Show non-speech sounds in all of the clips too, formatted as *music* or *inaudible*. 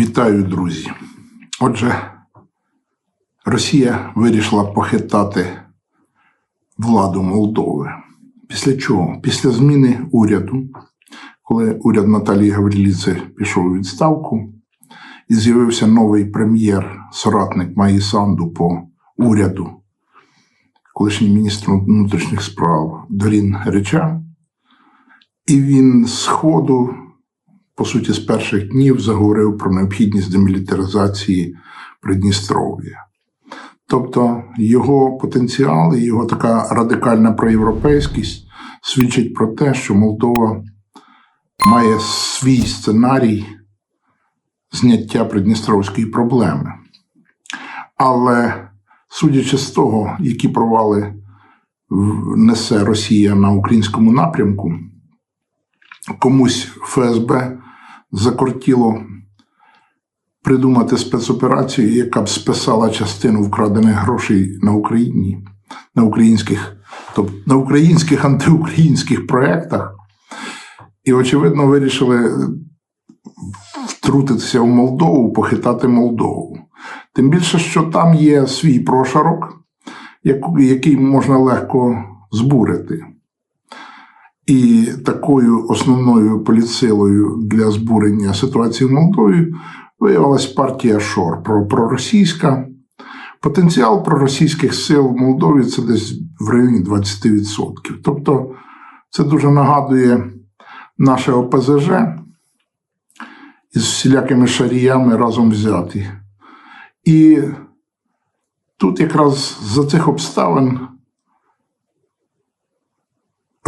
Вітаю, друзі. Отже, Росія вирішила похитати владу Молдови. Після чого? Після зміни уряду, коли уряд Наталії Гавриліці пішов у відставку, і з'явився новий прем'єр, соратник Маї Санду по уряду, колишній міністр внутрішніх справ Дорін Реча. І він з ходу по суті, з перших днів заговорив про необхідність демілітаризації Придністров'я. Тобто його потенціал і його така радикальна проєвропейськість свідчить про те, що Молдова має свій сценарій зняття придністровської проблеми. Але судячи з того, які провали несе Росія на українському напрямку, комусь ФСБ закортіло придумати спецоперацію, яка б списала частину вкрадених грошей на Україні, на українських, тобто на українських антиукраїнських проєктах. І, очевидно, вирішили втрутитися в Молдову, похитати Молдову. Тим більше, що там є свій прошарок, який можна легко збурити. І такою основною політсилою для збурення ситуації в Молдові виявилась партія Шор проросійська. Потенціал проросійських сил в Молдові це десь в районі 20%. Тобто це дуже нагадує наше ОПЗЖ із всілякими шаріями разом взяті. І тут якраз за цих обставин.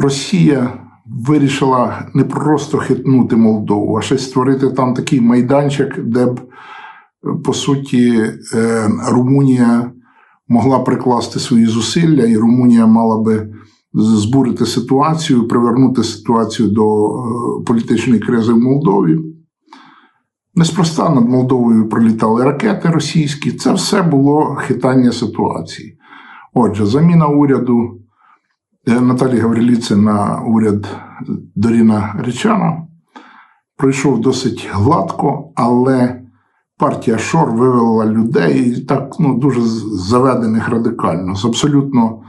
Росія вирішила не просто хитнути Молдову, а ще створити там такий майданчик, де б, по суті, е, Румунія могла прикласти свої зусилля, і Румунія мала би збурити ситуацію, привернути ситуацію до е, політичної кризи в Молдові. Неспроста над Молдовою пролітали ракети російські. Це все було хитання ситуації. Отже, заміна уряду. Наталі Гавриліці на уряд Доріна Речана пройшов досить гладко, але партія Шор вивела людей так ну, дуже заведених радикально, з абсолютно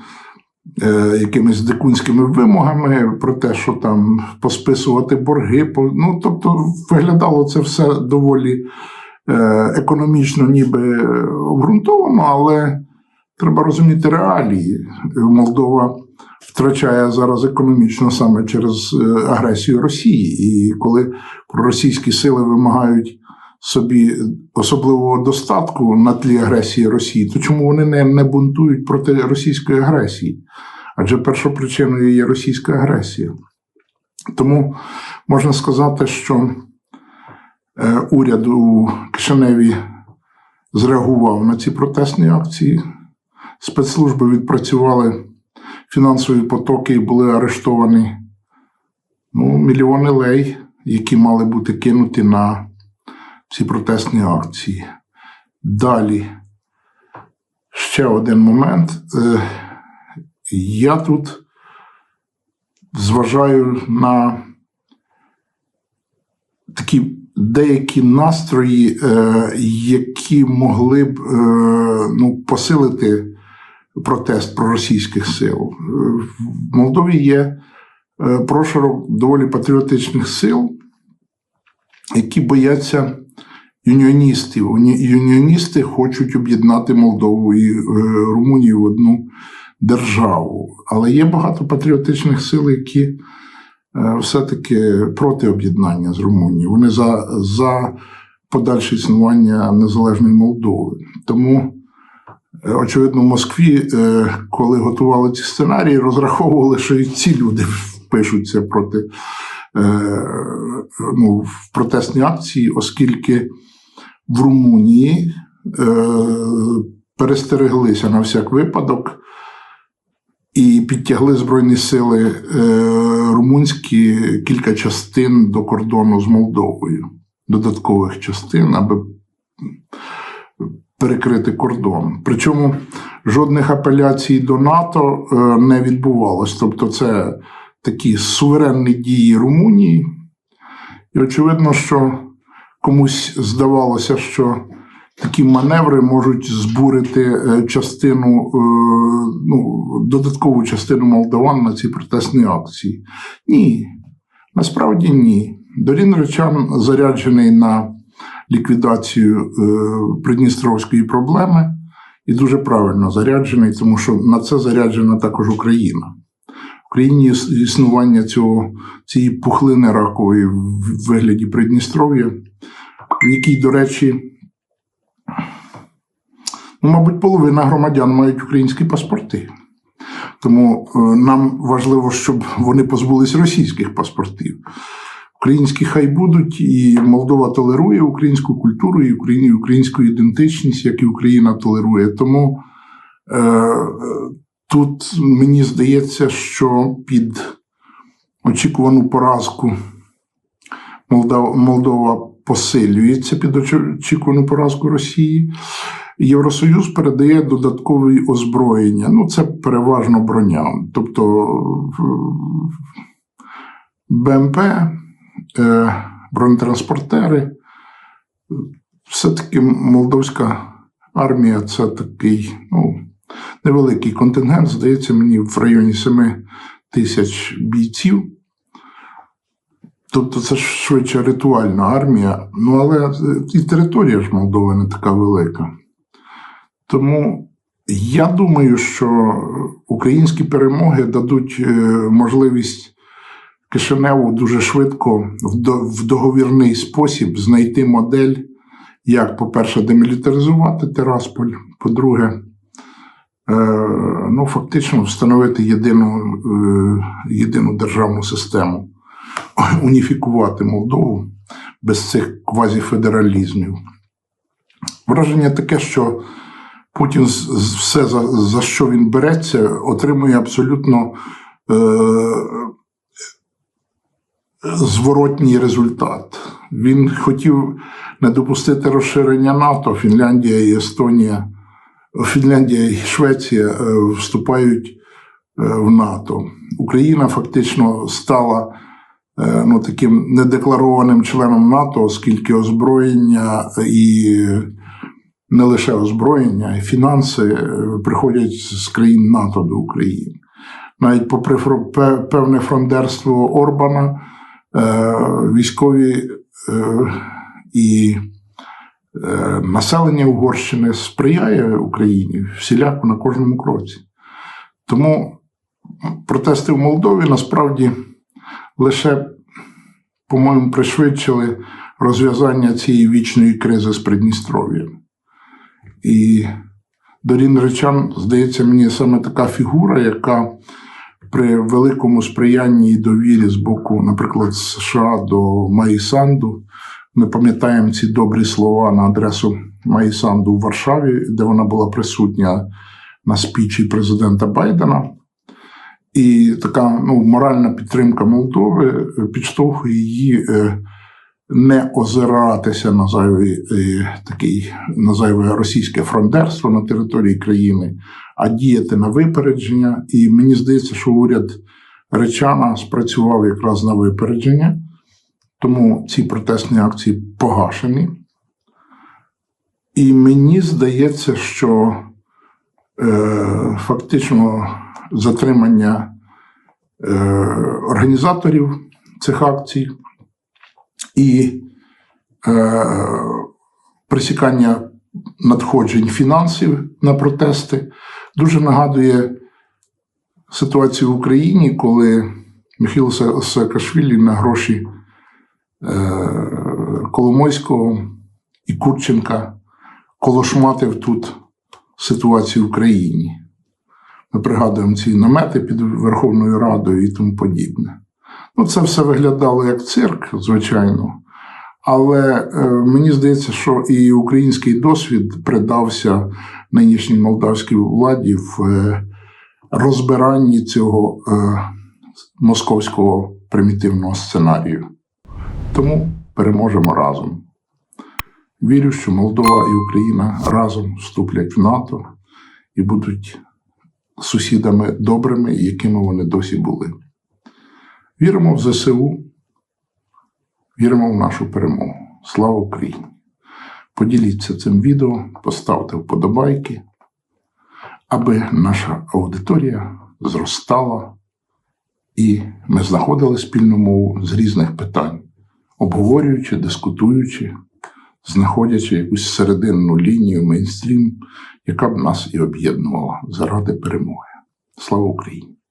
е, якимись дикунськими вимогами про те, що там посписувати борги. По, ну, Тобто, виглядало це все доволі е, економічно, ніби обґрунтовано, але треба розуміти реалії. Молдова втрачає зараз економічно саме через е, агресію Росії. І коли російські сили вимагають собі особливого достатку на тлі агресії Росії, то чому вони не, не бунтують проти російської агресії? Адже першопричиною є російська агресія. Тому можна сказати, що е, уряд у Кишиневі зреагував на ці протестні акції. Спецслужби відпрацювали фінансові потоки і були арештовані ну, мільйони лей, які мали бути кинуті на ці протестні акції. Далі ще один момент. Е, я тут зважаю на такі деякі настрої, е, які могли б е, ну, посилити протест проросійських сил. В Молдові є е, прошарок доволі патріотичних сил, які бояться юніоністів. Юніоністи хочуть об'єднати Молдову і е, Румунію в одну державу. Але є багато патріотичних сил, які е, все-таки проти об'єднання з Румунією. Вони за, за подальше існування незалежної Молдови. Тому Е, очевидно, в Москві, е, коли готували ці сценарії, розраховували, що і ці люди *laughs* впишуться проти е, ну, в протестні акції, оскільки в Румунії перестереглися на всяк випадок. І підтягли Збройні сили румунські кілька частин до кордону з Молдовою, додаткових частин, аби перекрити кордон. Причому жодних апеляцій до НАТО е, не відбувалось. Тобто, це такі суверенні дії Румунії. І очевидно, що комусь здавалося, що такі маневри можуть збурити е, частину, е, ну, додаткову частину молдаван на ці протестні акції. Ні, насправді ні. Дорін Речан заряджений на ліквідацію е, придністровської проблеми і дуже правильно заряджений, тому що на це заряджена також Україна. В Україні існування цього, цієї пухлини ракової в вигляді Придністров'я, в якій, до речі, ну, мабуть, половина громадян мають українські паспорти. Тому е, нам важливо, щоб вони позбулись російських паспортів. Українські хай будуть, і Молдова толерує українську культуру і українську ідентичність, як і Україна толерує. Тому е, е, тут мені здається, що під очікувану поразку Молдова, Молдова посилюється під очікувану поразку Росії. Євросоюз передає додаткові озброєння. Ну, це переважно броня. Тобто БМП, е, бронетранспортери. Все-таки молдовська армія це такий ну, невеликий контингент, здається, мені в районі 7 тисяч бійців. Тобто це швидше ритуальна армія, ну але і територія ж Молдови не така велика. Тому я думаю, що українські перемоги дадуть е, можливість Кишиневу дуже швидко в договірний спосіб знайти модель, як, по-перше, демілітаризувати Тирасполь, по-друге, е, ну, фактично встановити єдину, е, єдину державну систему, *laughs* уніфікувати Молдову без цих квазіфедералізмів. Враження таке, що Путін все, за, за що він береться, отримує абсолютно е, зворотній результат. Він хотів не допустити розширення НАТО. Фінляндія і Естонія, Фінляндія і Швеція е, вступають е, в НАТО. Україна фактично стала е, ну, таким недекларованим членом НАТО, оскільки озброєння і не лише озброєння, й фінанси приходять з країн НАТО до України. Навіть попри певне фрондерство Орбана, військові е, і е, населення Угорщини сприяє Україні всіляко на кожному кроці. Тому протести в Молдові насправді лише, по-моєму, пришвидшили розв'язання цієї вічної кризи з Придністров'ям. І Дорін Речан, здається, мені саме така фігура, яка при великому сприянні і довірі з боку, наприклад, США до Майсанду. Ми пам'ятаємо ці добрі слова на адресу Майсанду в Варшаві, де вона була присутня на спічі президента Байдена. І така ну, моральна підтримка Молдови е, підштовхує її е, не озиратися на зайвий, е, такий, на зайве російське фрондерство на території країни, а діяти на випередження. І мені здається, що уряд Речана спрацював якраз на випередження, тому ці протестні акції погашені. І мені здається, що е, фактично затримання е, організаторів цих акцій і е, пресікання надходжень фінансів на протести дуже нагадує ситуацію в Україні, коли Михайло Са- Саакашвілі на гроші е, Коломойського і Курченка колошматив тут ситуацію в країні. Ми пригадуємо ці намети під Верховною Радою і тому подібне. Ну, це все виглядало як цирк, звичайно. Але е, мені здається, що і український досвід придався нинішній молдавській владі в е, розбиранні цього е, московського примітивного сценарію. Тому переможемо разом. Вірю, що Молдова і Україна разом вступлять в НАТО і будуть сусідами добрими, якими вони досі були. Віримо в ЗСУ, віримо в нашу перемогу. Слава Україні! Поділіться цим відео, поставте вподобайки, аби наша аудиторія зростала і ми знаходили спільну мову з різних питань, обговорюючи, дискутуючи, знаходячи якусь серединну лінію мейнстрім, яка б нас і об'єднувала заради перемоги. Слава Україні!